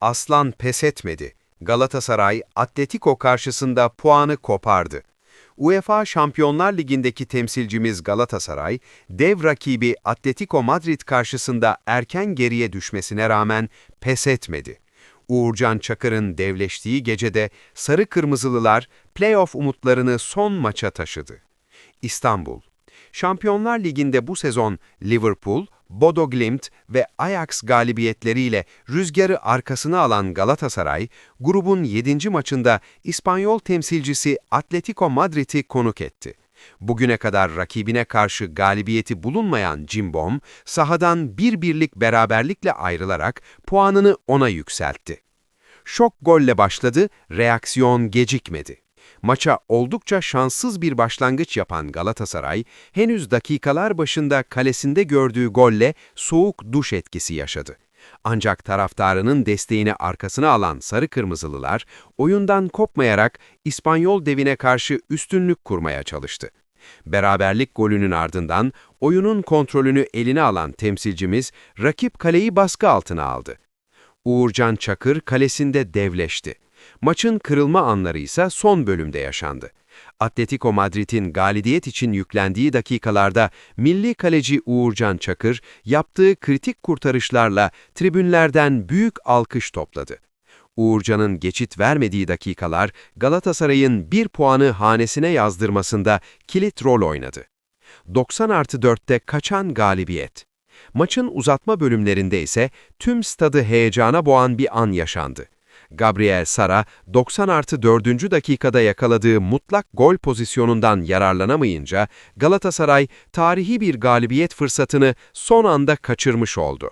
Aslan pes etmedi. Galatasaray, Atletico karşısında puanı kopardı. UEFA Şampiyonlar Ligi'ndeki temsilcimiz Galatasaray, dev rakibi Atletico Madrid karşısında erken geriye düşmesine rağmen pes etmedi. Uğurcan Çakır'ın devleştiği gecede Sarı Kırmızılılar playoff umutlarını son maça taşıdı. İstanbul Şampiyonlar Ligi'nde bu sezon Liverpool, Bodo Glimt ve Ajax galibiyetleriyle rüzgarı arkasına alan Galatasaray, grubun 7. maçında İspanyol temsilcisi Atletico Madrid'i konuk etti. Bugüne kadar rakibine karşı galibiyeti bulunmayan Cimbom, sahadan bir birlik beraberlikle ayrılarak puanını ona yükseltti. Şok golle başladı, reaksiyon gecikmedi. Maça oldukça şanssız bir başlangıç yapan Galatasaray, henüz dakikalar başında kalesinde gördüğü golle soğuk duş etkisi yaşadı. Ancak taraftarının desteğini arkasına alan Sarı Kırmızılılar, oyundan kopmayarak İspanyol devine karşı üstünlük kurmaya çalıştı. Beraberlik golünün ardından oyunun kontrolünü eline alan temsilcimiz rakip kaleyi baskı altına aldı. Uğurcan Çakır kalesinde devleşti. Maçın kırılma anları ise son bölümde yaşandı. Atletico Madrid'in galibiyet için yüklendiği dakikalarda milli kaleci Uğurcan Çakır yaptığı kritik kurtarışlarla tribünlerden büyük alkış topladı. Uğurcan'ın geçit vermediği dakikalar Galatasaray'ın bir puanı hanesine yazdırmasında kilit rol oynadı. 90 artı 4'te kaçan galibiyet. Maçın uzatma bölümlerinde ise tüm stadı heyecana boğan bir an yaşandı. Gabriel Sara 90 artı 4. dakikada yakaladığı mutlak gol pozisyonundan yararlanamayınca Galatasaray tarihi bir galibiyet fırsatını son anda kaçırmış oldu.